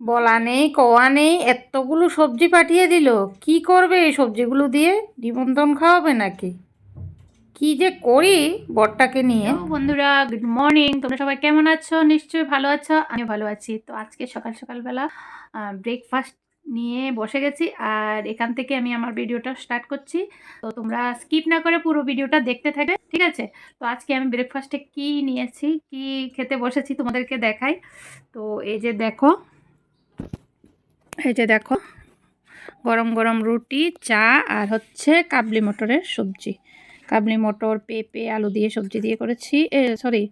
বলা নেই, কওয়া নেই, এতগুলো সবজি পাঠিয়ে দিল। কি করবে এই সবজিগুলো দিয়ে? নিমন্ত্রণ খাওয়াবে নাকি? কি যে করি বরটাকে নিয়ে। বন্ধুরা গুড মর্নিং তোমরা সবাই কেমন আছো? নিশ্চয়ই ভালো আছো আমি ভালো আছি। তো আজকে সকাল সকালবেলা ব্রেকফাস্ট নিয়ে বসে গেছি, আর এখান থেকে আমি আমার ভিডিওটা স্টার্ট করছি। তো তোমরা স্কিপ না করে পুরো ভিডিওটা দেখতে থাকবে, ঠিক আছে? তো আজকে আমি ব্রেকফাস্টে কি নিয়েছি, কি খেতে বসেছি তোমাদেরকে দেখাই। তো এই যে দেখো এই যে দেখো, গরম গরম রুটি, চা আর হচ্ছে কাবলি মটরের সবজি। কাবলি মটর, পেঁপে, আলু দিয়ে সবজি দিয়ে করেছি, এ সরি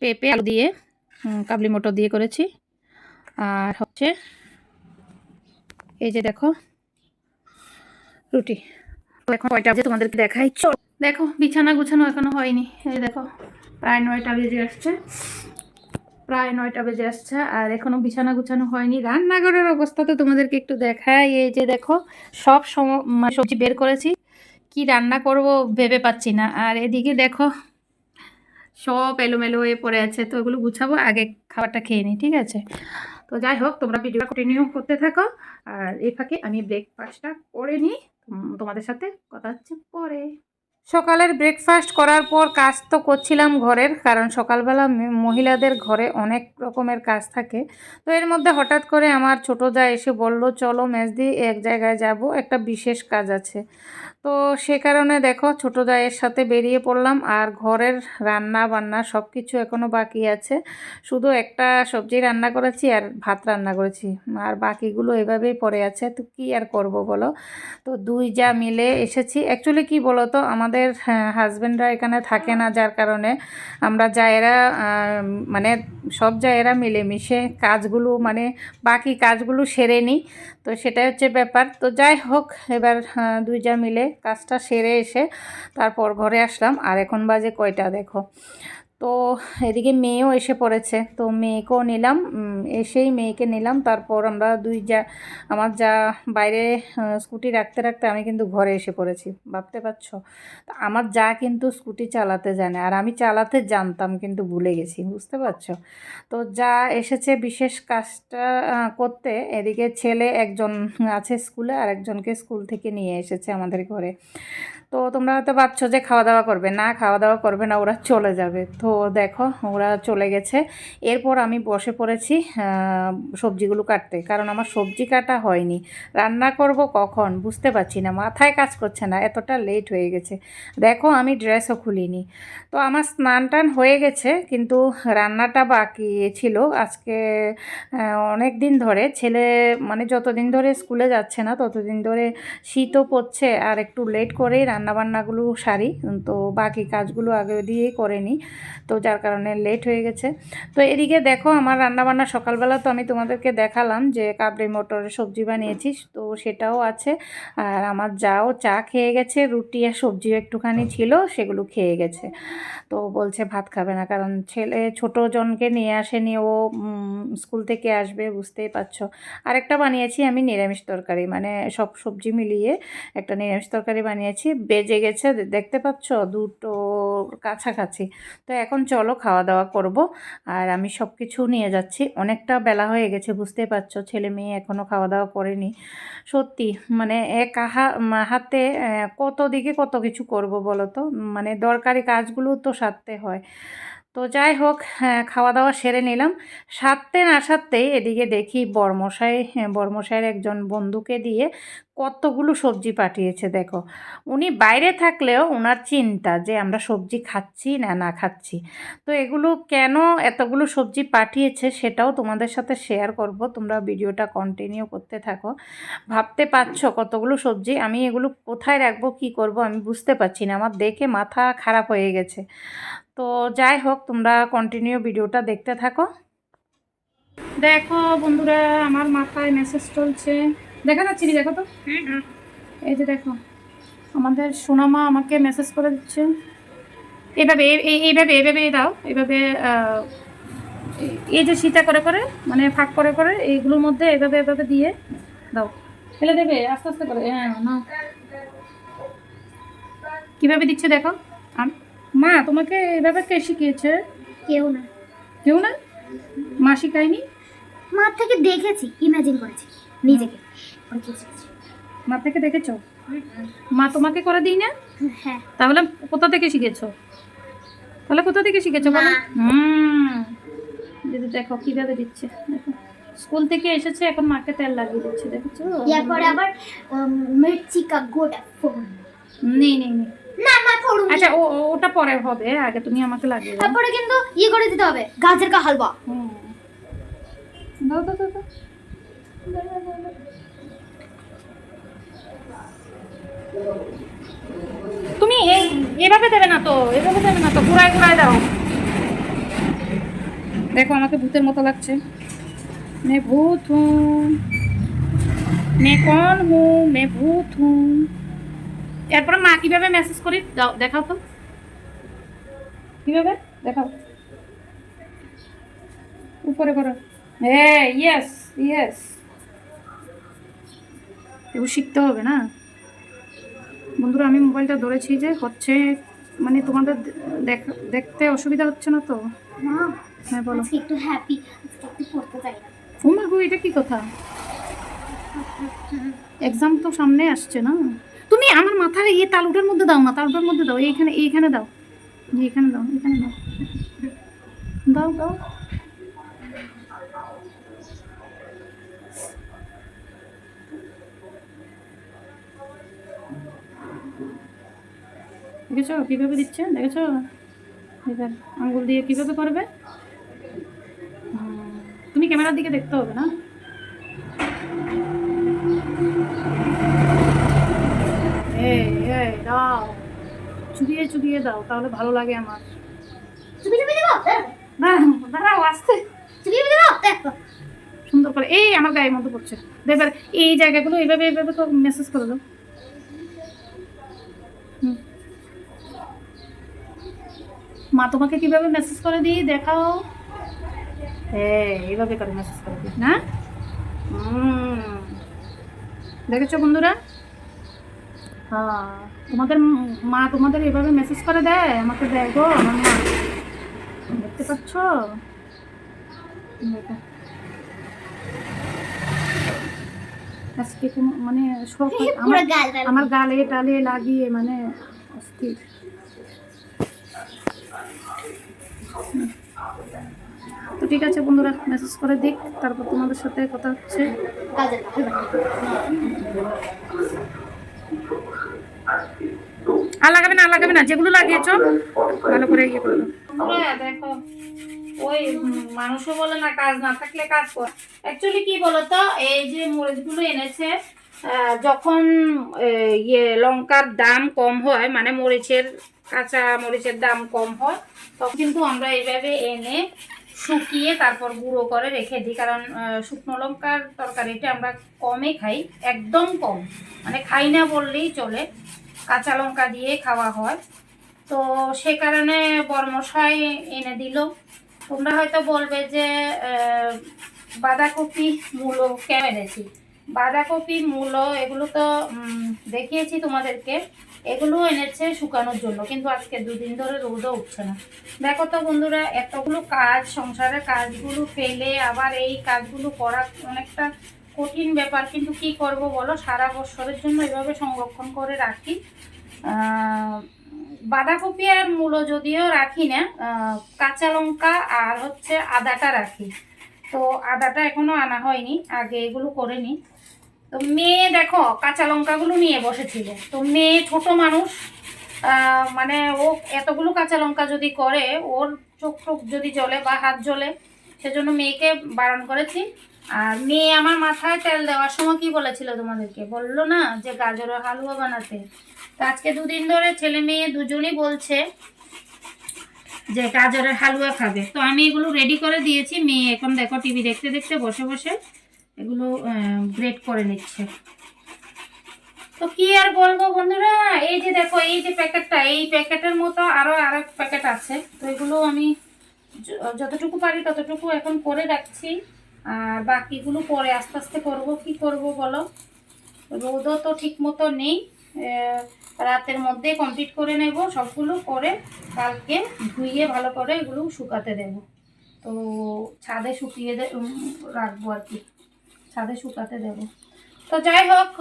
পেঁপে, আলু দিয়ে কাবলি মটর দিয়ে করেছি। আর হচ্ছে এই যে দেখো, রুটি। তো এখন কয়টা বাজে তোমাদেরকে দেখাই। দেখো, বিছানা গুছানো এখনও হয়নি। এই দেখো, প্রায় নয়টা বেজে আসছে। প্রায় নয়টা বেজে আসছে, আর এখনও বিছানা গুছানো হয়নি। রান্নাঘরের অবস্থা তো তোমাদেরকে একটু দেখাই। এই যে দেখো, সব মানে সবজি বের করেছি। কি রান্না করব ভেবে পাচ্ছি না। আর এদিকে দেখো, সব এলোমেলো হয়ে পড়ে আছে, তো ওগুলো গুছাবো, আগে খাবারটা খেয়ে নিই, ঠিক আছে? তো যাই হোক, তোমরা ভিডিওটা কন্টিনিউ করতে থাকো। আর এই ফাঁকে আমি ব্রেকফাস্টটা করে নিই। তোমাদের সাথে কথা হচ্ছে পরে। সকালের ব্রেকফাস্ট করার পর কাজ তো করছিলাম ঘরের, কারণ সকালবেলা মহিলাদের ঘরে অনেক রকমের কাজ থাকে। তো এর মধ্যে হঠাৎ করে আমার ছোটো যা এসে বলল, চলো মেজদি, এক জায়গায় যাব, একটা বিশেষ কাজ আছে। তো সে কারণে দেখো ছোটো জায়ের সাথে বেরিয়ে পড়লাম, আর ঘরের রান্না বান্না সব কিছু এখনও বাকি আছে। শুধু একটা সবজি রান্না করেছি আর ভাত রান্না করেছি, আর বাকিগুলো এভাবেই পড়ে আছে। তো কী আর করব বলো? তো দুই যা মিলে এসেছি। অ্যাকচুয়ালি কি বলো তো আমাদের হাজব্যান্ডরা এখানে থাকে না যার কারণে আমরা জায়েরা মানে সব জায়েরা মিলেমিশে কাজগুলো মানে বাকি কাজগুলো সেরে নিই। তো সেটাই হচ্ছে ব্যাপার। তো যাই হোক এবার আহ, দুই যা মিলে কাজটা সেরে এসে তারপর ঘরে আসলাম। আর এখন বাজে কয়টা দেখো? তো এদিকে মেয়েও এসে পড়েছে। তো মেয়েকেও নিলাম এসেই মেয়েকে নিলাম। তারপর আমরা দুই যা, আমার যা বাইরে স্কুটি রাখতে রাখতে আমি কিন্তু ঘরে এসে পড়েছি। ভাবতে পারছ? তো আমার যা কিন্তু স্কুটি চালাতে জানে, আর আমি চালাতে জানতাম কিন্তু ভুলে গেছি, বুঝতে পারছ? তো যা এসেছে বিশেষ কাজটা করতে এদিকে ছেলে একজন আছে স্কুলে আর একজনকে স্কুল থেকে নিয়ে এসেছে আমাদের ঘরে। তো তোমরা হয়তো ভাবছ যে খাওয়া দাওয়া করবে। না খাওয়া দাওয়া করবে না, ওরা চলে যাবে। তো দেখো, ওরা চলে গেছে। এরপর আমি বসে পড়েছি সবজিগুলো কাটতে। কারণ আমার সবজি কাটা হয়নি। রান্না করব কখন? বুঝতে পারছি না। মাথায় কাজ করছে না, এতটা লেট হয়ে গেছে। দেখো, আমি ড্রেসও খুলিনি। তো আমার স্নান টান হয়ে গেছে, কিন্তু রান্নাটা বাকি ছিল। আজকে অনেক দিন ধরে ছেলে মানে যতদিন ধরে স্কুলে যাচ্ছে না, ততদিন ধরে শীতও পড়ছে। আর একটু লেট করেই রান্নাবান্নাগুলো সারি, তো বাকি কাজগুলো আগে দিয়েই করে নিই। তো যার কারণে লেট হয়ে গেছে। তো এদিকে দেখো আমার রান্নাবান্না সকালবেলা তো আমি তোমাদেরকে দেখালাম যে কাবলি মটরের সবজি বানিয়েছি, তো সেটাও আছে। আর আমার যাও চা খেয়ে গেছে, রুটি আর সবজিও একটুখানি ছিল, সেগুলো খেয়ে গেছে। তো বলছে ভাত খাবে না, কারণ ছেলে ছোটো জনকে নিয়ে আসেনি, ও স্কুল থেকে আসবে, বুঝতেই পারছ। আরেকটা বানিয়েছি আমি নিরামিষ তরকারি মানে সব সবজি মিলিয়ে একটা নিরামিষ তরকারি বানিয়েছি। বেজে গেছে দেখতে পাচ্ছ? দুটো কাছাকাছি। তো এখন চলো খাওয়া দাওয়া করব। আর আমি সব কিছু নিয়ে যাচ্ছি। অনেকটা বেলা হয়ে গেছে বুঝতে পারছ। ছেলে মেয়ে এখনও খাওয়া দাওয়া করেনি। সত্যি মানে এক হাতে কত দিকে কত কিছু করব বলো তো? মানে দরকারি কাজগুলো তো সারতে হয়। তো যাই হোক হ্যাঁ, খাওয়া দাওয়া সেরে নিলাম। সারতে না সারতেই এদিকে দেখি বর্মশাই হ্যাঁ, বর্মশাইয়ের একজন বন্ধুকে দিয়ে কতগুলো সবজি পাঠিয়েছে, দেখো। উনি বাইরে থাকলেও ওনার চিন্তা যে আমরা সবজি খাচ্ছি না না খাচ্ছি। তো এগুলো কেন এতগুলো সবজি পাঠিয়েছে সেটাও তোমাদের সাথে শেয়ার করব। তোমরা ভিডিওটা কন্টিনিউ করতে থাকো। ভাবতে পারছ কতগুলো সবজি, আমি এগুলো কোথায় রাখব, কি করব, আমি বুঝতে পারছি না। আমার দেখে মাথা খারাপ হয়ে গেছে। তো যাই হোক, তোমরা কন্টিনিউ ভিডিওটা দেখতে থাকো। দেখো বন্ধুরা, আমার মাথায় মেসেজ চলছে। দেখা যাচ্ছে কি দেখো তো? এই যে দেখো আমাদের সোনামা আমাকে মেসেজ করে দিচ্ছে। এভাবে এই- এই- এইভাবে এইভাবে দাও এইভাবে আহ, এই- যে সীতা করে করে মানে ফাঁক করে করে এইগুলোর মধ্যে এভাবে এভাবে দিয়ে দাও। ফেলে দেবে? আস্তে আস্তে করে। হ্যাঁ না কীভাবে দিচ্ছে দেখো? আম- মা তোমাকে এভাবে কে শিখিয়েছে? কেউ না। কেউ না? মা শিখায়নি? মার থেকে দেখেছি ইমাজিন করেছি। নিজেকে? মা থেকে দেখেছ মা তোমাকে করে দিই না? হ্যাঁ। তাহলে কোথা থেকে শিখেছো? তাহলে কোথা থেকে শিখেছো বলো? হুম। দিদি দেখো কীভাবে দিচ্ছে। দেখো। স্কুল থেকে এসেছে এখন মাকে তেল লাগিয়ে দিচ্ছে দেখেছ? এরপরে আবার মির্চি কা গোটা ফোন নেই নেই নেই। না মা ফোড়ুন আচ্ছা ও ও- ওটা পরে হবে আগে তুমি আমাকে লাগিয়ে দাও। তারপরে কিন্তু ইয়ে করে দিতে হবে গাজর কা হালুয়া। হুম। দাও দাও দাও দাও। দাও, দাও, দাও, দাও। তুমি এভাবে দেবে না তো, এভাবে দেবে না তো, ঘুরায় ঘুরায় দাও। দেখো আমাকে ভূতের মতো লাগছে। মে ভূত মে কন হুম, মে ভূত এরপরে মা কীভাবে মেসেজ করি? দাও, দেখাও তো। কীভাবে? দেখাও। উপরে করো। হ্যাঁ ইয়েস ইয়েস এগুলো শিখতে হবে না? বন্ধুরা আমি মোবাইলটা ধরেছি যে হচ্ছে মানে তোমাদের দেখ- দেখতে অসুবিধা হচ্ছে না তো? হ্যাঁ বলো। একটু হ্যাপি একটু পড়তে চাই না। গো এটা কি কথা? এক্সাম তো সামনে আসছে না? তুমি আমার মাথার এই তালুটার মধ্যে দাও না তালুটার মধ্যে দাও এইখানে এইখানে দাও। এইখানে দাও এখানে দাও। দাও দাও। দেখেছ? কীভাবে দিচ্ছে? দেখেছ? এবার আঙ্গুল দিয়ে কীভাবে করবে? তুমি ক্যামেরার দিকে দেখতে হবে না? দাও। চুবিয়ে চুবিয়ে দাও তাহলে ভালো লাগে আমার। দাঁড়াও আসতে। সুন্দর করে। এই আমার গায়ের মধ্যে পড়ছে। এবার এই জায়গাগুলো এইভাবে এইভাবে তো মেসেজ করে দাও। মা তোমাকে কীভাবে মেসেজ করে দিই? দেখাও। হ্যাঁ এইভাবে করে মেসেজ করে দিই না। দেখেছ বন্ধুরা? হ্যাঁ তোমাদের মা তোমাদের এইভাবে মেসেজ করে দেয়? আমাকে দেয় গো আমার মা। দেখতে পাচ্ছ? দেখো। আজকে মানে সব আমার গাল গাল আমার গালে টালে লাগিয়ে মানে অস্থির হুম। তো ঠিক আছে বন্ধুরা মেসেজ করে দিক, তারপর তোমাদের সাথে কথা হচ্ছে। আর লাগাবে না লাগাবে না, যেগুলো লাগিয়েছো, ভালো করে ইয়ে করে দেখো, ওই মানুষও বলে না, কাজ না থাকলে কাজ কর। অ্যাকচুয়ালি কি বলতো, এই যে মরিচগুলো এনেছে যখন ইয়ে লঙ্কার দাম কম হয় মানে মরিচের, কাঁচা মরিচের দাম কম হয়, তখন কিন্তু আমরা এইভাবে এনে শুকিয়ে তারপর গুঁড়ো করে রেখে দিই। কারণ শুকনো লঙ্কার তরকারিটা আমরা কমই খাই, একদম কম। মানে খাই না বললেই চলে, কাঁচা লঙ্কা দিয়ে খাওয়া হয়। তো সে কারণে বর্মশাই এনে দিল। তোমরা হয়তো বলবে যে বাঁধাকপি মূলো কেন এনেছি? বাঁধাকপি, মূলো, এগুলো তো দেখিয়েছি তোমাদেরকে। এগুলো এনেছে শুকানোর জন্য, কিন্তু আজকে দুদিন ধরে রোদও উঠছে না। দেখো তো বন্ধুরা, এতগুলো কাজ, সংসারের কাজগুলো ফেলে আবার এই কাজগুলো করা অনেকটা কঠিন ব্যাপার, কিন্তু কি করব বলো? সারা বছরের জন্য এভাবে সংরক্ষণ করে রাখি। বাঁধাকপি আর মূলো যদিও রাখি না কাঁচা লঙ্কা আর হচ্ছে আদাটা রাখি। তো আদাটা এখনও আনা হয়নি, আগে এগুলো করে নিই। তো মেয়ে দেখো, কাঁচা লঙ্কাগুলো নিয়ে বসেছিল। তো মেয়ে ছোট মানুষ মানে ও এতগুলো কাঁচা লঙ্কা যদি করে, ওর চোখ টোক যদি জ্বলে বা হাত জ্বলে, সেজন্য মেয়েকে বারণ করেছি। আর মেয়ে আমার মাথায় তেল দেওয়ার সময় কি বলেছিল তোমাদেরকে? বলল না যে গাজরের হালুয়া বানাতে। তো আজকে দুদিন ধরে ছেলে মেয়ে দুজনই বলছে যে গাজরের হালুয়া খাবে। তো আমি এগুলো রেডি করে দিয়েছি। মেয়ে এখন দেখো টিভি দেখতে দেখতে বসে বসে এগুলো গ্রেড করে নিচ্ছে। তো কি আর বলব বন্ধুরা? এই যে দেখো, এই যে প্যাকেটটা, এই প্যাকেটের মতো আরও এক প্যাকেট আছে। তো এগুলো আমি যতটুকু পারি ততটুকু এখন করে রাখছি। আর বাকিগুলো পরে আস্তে আস্তে করব। কি করব বলো? রোদও তো ঠিক মতো নেই। রাতের মধ্যে কমপ্লিট করে নেব সবগুলো। করে কালকে ধুইয়ে ভালো করে এগুলো শুকাতে দেব। তো ছাদে শুকিয়ে রাখব আর কি। ছাদে শুকাতে দেবো। তো যাই হোক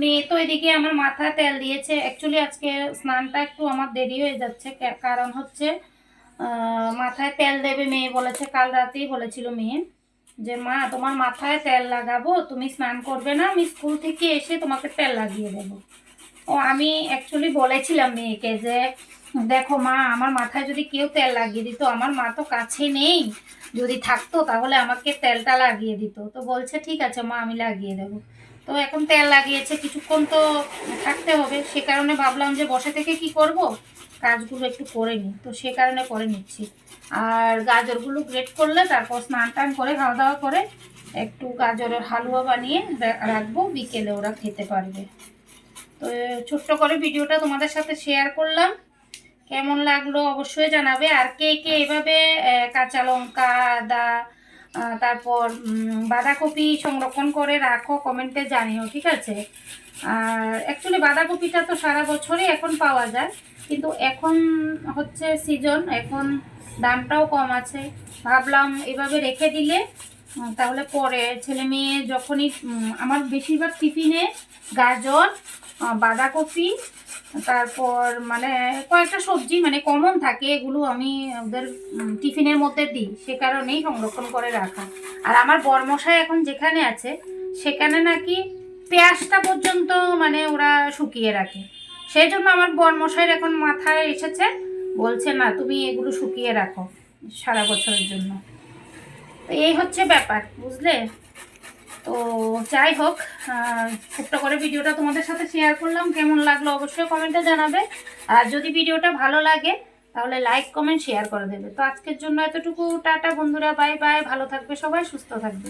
মেয়ে তো এদিকে আমার মাথায় তেল দিয়েছে। অ্যাকচুয়ালি আজকে স্নানটা একটু আমার দেরি হয়ে যাচ্ছে। কারণ হচ্ছে মাথায় তেল দেবে মেয়ে বলেছে, কাল রাতেই বলেছিল মেয়ে যে, মা, তোমার মাথায় তেল লাগাবো, তুমি স্নান করবে না, আমি স্কুল থেকে এসে তোমাকে তেল লাগিয়ে দেবো। ও, আমি অ্যাকচুয়ালি বলেছিলাম মেয়েকে যে দেখো মা, আমার মাথায় যদি কেউ তেল লাগিয়ে দিত, আমার মা তো কাছে নেই। যদি থাকতো তাহলে আমাকে তেলটা লাগিয়ে দিত। তো বলছে, ঠিক আছে মা, আমি লাগিয়ে দেবো। তো এখন তেল লাগিয়েছে, কিছুক্ষণ তো থাকতে হবে। সে কারণে ভাবলাম যে বসে থেকে কি করব? কাজগুলো একটু করে নিই। তো সে কারণে করে নিচ্ছি। আর গাজরগুলো গ্রেট করলে তারপর স্নান টান করে, খাওয়া দাওয়া করে একটু গাজরের হালুয়া বানিয়ে রাখব। বিকেলে ওরা খেতে পারবে। তো ছোট্ট করে ভিডিওটা তোমাদের সাথে শেয়ার করলাম। কেমন লাগল অবশ্যই জানাবে। আর কে কে এভাবে কাঁচা লঙ্কা, আদা তারপর বাঁধাকপি সংরক্ষণ করে রাখো, কমেন্টে জানিও, ঠিক আছে? আর অ্যাকচুয়ালি বাঁধাকপিটা তো সারা বছরই এখন পাওয়া যায়, কিন্তু এখন হচ্ছে সিজন এখন দামটাও কম আছে। ভাবলাম এভাবে রেখে দিলে তাহলে পরে ছেলে মেয়ে যখনই আমার বেশিরভাগ টিফিনে গাজর বাঁধাকপি তারপর মানে কয়েকটা সবজি মানে কমন থাকে, এগুলো আমি ওদের টিফিনের মধ্যে দিই, সে কারণেই সংরক্ষণ করে রাখা। আর আমার বরমশাই এখন যেখানে আছে, সেখানে নাকি পেঁয়াজটা পর্যন্ত মানে ওরা শুকিয়ে রাখে। সেই জন্য আমার বরমশাইয়ের এখন মাথায় এসেছে, বলছে, না, তুমি এগুলো শুকিয়ে রাখো সারা বছরের জন্য। তো এই হচ্ছে ব্যাপার, বুঝলে? তো যাই হোক ছোট্ট করে ভিডিওটা তোমাদের সাথে শেয়ার করলাম। কেমন লাগল অবশ্যই কমেন্টে জানাবে। আর যদি ভিডিওটা ভালো লাগে, তাহলে লাইক কমেন্ট শেয়ার করে দেবে। তো আজকের জন্য এতটুকু। টাটা বন্ধুরা বাই বাই ভালো থাকবে সবাই, সুস্থ থাকবে।